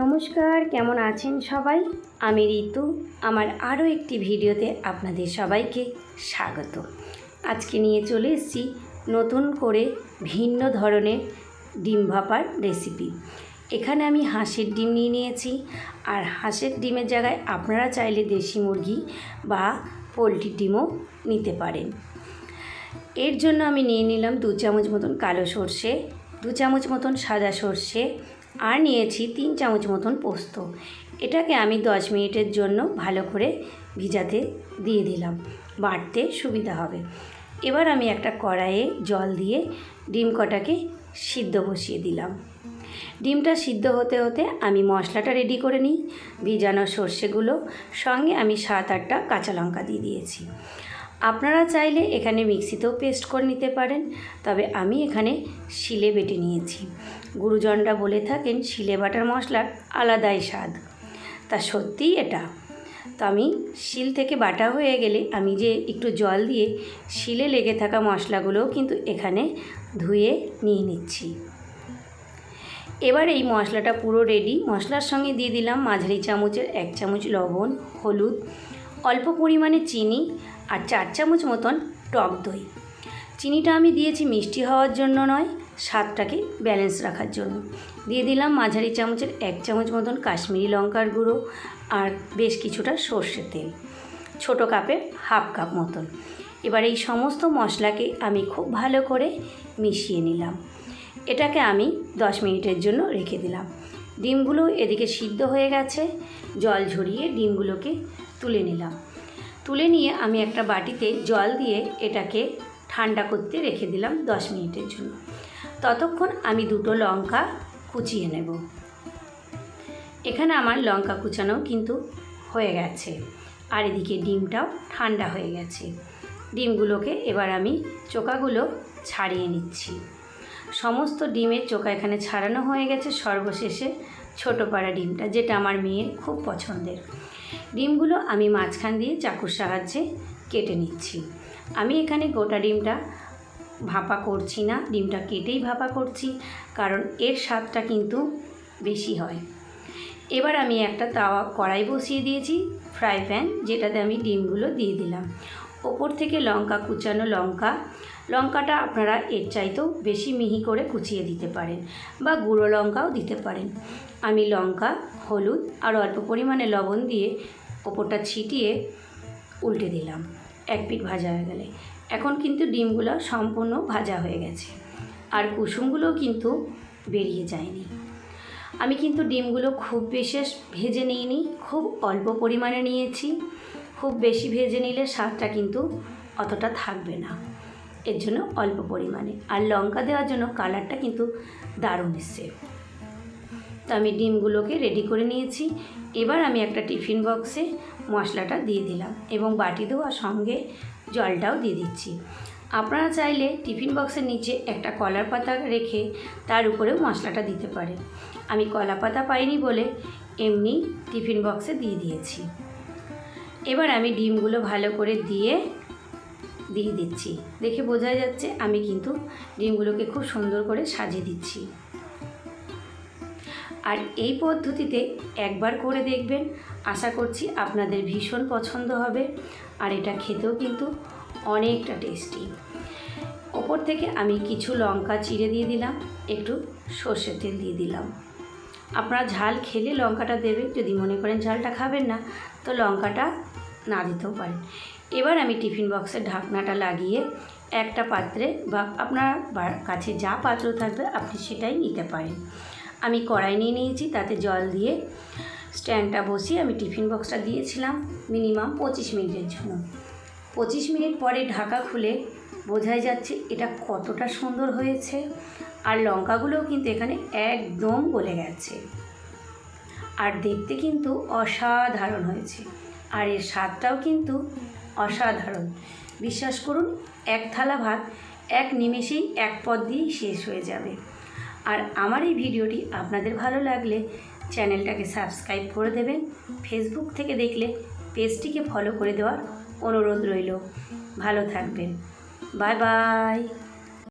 নমস্কার, কেমন আছেন সবাই? আমি ঋতু, আমার আরও একটি ভিডিওতে আপনাদের সবাইকে স্বাগত। আজকে নিয়ে চলে এসেছি নতুন করে ভিন্ন ধরনের ডিম ভাপার রেসিপি এখানে আমি হাঁসের ডিম নিয়ে নিয়েছি। আর হাঁসের ডিমের জায়গায় আপনারা চাইলে দেশি মুরগি বা পোলট্রির ডিমও নিতে পারেন। এর জন্য আমি নিয়ে নিলাম দু চামচ মতন কালো সর্ষে, দু চামচ মতন সাদা সর্ষে আর নিয়েছি তিন চামচ মতন পোস্ত। এটাকে আমি দশ মিনিটের জন্য ভালো করে ভিজাতে দিয়ে দিলাম। বাটতে সুবিধা হবে। এবার আমি একটা কড়াইয়ে জল দিয়ে ডিম কটাকে সিদ্ধ বসিয়ে দিলাম। ডিমটা সিদ্ধ হতে হতে আমি মশলাটা রেডি করে নিই। ভিজানো সর্ষেগুলো সঙ্গে আমি সাত আটটা কাঁচা লঙ্কা দিয়ে দিয়েছি। আপনারা চাইলে এখানে মিক্সিতেও পেস্ট করে নিতে পারেন, তবে আমি এখানে শিলে বেটে নিয়েছি। গুরুজনরা বলে থাকেন, শিলে বাটার মশলার আলাদাই স্বাদ। তা সত্যিই এটা? তো আমি শিল থেকে বাটা হয়ে গেলে আমি যে একটু জল দিয়ে শিলে লেগে থাকা মশলাগুলোও কিন্তু এখানে ধুয়ে নিয়ে নিচ্ছি। এবার এই মশলাটা পুরো রেডি মশলার সঙ্গে দিয়ে দিলাম মাঝারি চামচের এক চামচ লবণ, হলুদ, অল্প পরিমাণে চিনি আর চার চামচ মতন টক দই। চিনিটা আমি দিয়েছি মিষ্টি হওয়ার জন্য নয়, স্বাদটাকে ব্যালেন্স রাখার জন্য। দিয়ে দিলাম মাঝারি চামচের এক চামচ মতন কাশ্মীরি লঙ্কার গুঁড়ো আর বেশ কিছুটা সর্ষের তেল। ছোটো কাপের হাফ কাপ মতন। এবার এই সমস্ত মশলাকে আমি খুব ভালো করে মিশিয়ে নিলাম। এটাকে আমি দশ মিনিটের জন্য রেখে দিলাম। ডিমগুলো এদিকে সিদ্ধ হয়ে গেছে। জল ঝরিয়ে ডিমগুলোকে তুলে নিলাম। তুলে নিয়ে আমি একটা বাটিতে জল দিয়ে এটাকে ঠান্ডা করতে রেখে দিলাম দশ মিনিটের জন্য। ততক্ষণ আমি দুটো লঙ্কা কুচিয়ে নেব। এখানে আমার লঙ্কা কুচানো কিন্তু হয়ে গেছে। আর এদিকে ডিমটাও ঠান্ডা হয়ে গেছে। ডিমগুলোকে এবার আমি চোকাগুলো ছাড়িয়ে নিচ্ছি। সমস্ত ডিমের চোকা এখানে ছাড়ানো হয়ে গেছে। সর্বশেষে ছোটো পাড়া ডিমটা, যেটা আমার মেয়ের খুব পছন্দের। ডিমগুলো আমি মাঝখান দিয়ে চাকুর সাহায্যে কেটে নিচ্ছি। আমি এখানে গোটা ডিমটা ভাপা করছি না, ডিমটা কেটেই ভাপা করছি, কারণ এর স্বাদটা কিন্তু বেশি হয়। এবার আমি একটা তাওয়া কড়াই বসিয়ে দিয়েছি, ফ্রাই প্যান, যেটাতে আমি ডিমগুলো দিয়ে দিলাম। ওপর থেকে লঙ্কা কুচানো লঙ্কা। লঙ্কাটা আপনারা এর চাইতেও বেশি মিহি করে কুচিয়ে দিতে পারেন বা গুঁড়ো লঙ্কাও দিতে পারেন। আমি লঙ্কা, হলুদ আর অল্প পরিমাণে লবণ দিয়ে ওপরটা ছিটিয়ে উল্টে দিলাম। এক পিঠ ভাজা হয়ে গেলে। এখন কিন্তু ডিমগুলো সম্পূর্ণ ভাজা হয়ে গেছে। আর কুসুমগুলোও কিন্তু বেরিয়ে যায়নি। আমি কিন্তু ডিমগুলো খুব বিশেষ ভেজে নিইনি, খুব অল্প পরিমাণে নিয়েছি। খুব বেশি ভেজে নিলে স্বাদটা কিন্তু অতটা থাকবে না। এর জন্য অল্প পরিমাণে। আর লঙ্কা দেওয়ার জন্য কালারটা কিন্তু দারুণ এসছে। তো আমি ডিমগুলোকে রেডি করে নিয়েছি। এবার আমি একটা টিফিন বক্সে মশলাটা দিয়ে দিলাম এবং বাটি দেওয়ার সঙ্গে জলটাও দিয়ে দিচ্ছি। আপনারা চাইলে টিফিন বক্সের নিচে একটা কলার পাতা রেখে তার উপরেও মশলাটা দিতে পারেন। আমি কলা পাতা পাইনি বলে এমনি টিফিন বক্সে দিয়ে দিয়েছি। এবার আমি ডিমগুলো ভালো করে দিয়ে দিয়ে দিচ্ছি। দেখে বোঝা যাচ্ছে আমি কিন্তু ডিমগুলোকে খুব সুন্দর করে সাজিয়ে দিচ্ছি। আর এই পদ্ধতিতে একবার করে দেখবেন, আশা করছি আপনাদের ভীষণ পছন্দ হবে আর এটা খেতেও কিন্তু অনেকটা টেস্টি। ওপর থেকে আমি কিছু লঙ্কা চিড়ে দিয়ে দিলাম, একটু সর্ষের তেল দিয়ে দিলাম। আপনারা ঝাল খেলে লঙ্কাটা দেবেন, যদি মনে করেন ঝালটা খাবেন না, তো লঙ্কাটা না দিতেও পারেন। এবার আমি টিফিন বক্সের ঢাকনাটা লাগিয়ে একটা পাত্রে বা আপনার কাছে যা পাত্র থাকবে আপনি সেটাই নিতে পারেন। আমি কড়াই নিয়ে নিয়েছি, তাতে জল দিয়ে স্ট্যান্ডটা বসিয়ে আমি টিফিন বক্সটা দিয়েছিলাম মিনিমাম পঁচিশ মিনিটের জন্য। পঁচিশ মিনিট পরে ঢাকা খুলে বোঝাই যাচ্ছে এটা কতটা সুন্দর হয়েছে। আর লঙ্কাগুলোও কিন্তু এখানে একদম গলে গেছে। আর দেখতে কিন্তু অসাধারণ হয়েছে। আর এর স্বাদটাও কিন্তু অসাধারণ। বিশ্বাস করুন, এক থালা ভাত, এক নিমেষেই এক পদ দিয়েই শেষ হয়ে যাবে। আর আমার এই ভিডিওটি আপনাদের ভালো লাগলে চ্যানেলটাকে সাবস্ক্রাইব করে দেবেন। ফেসবুক থেকে দেখলে পেজটিকে ফলো করে দেওয়ার অনুরোধ রইল। ভালো থাকবেন। Bye bye.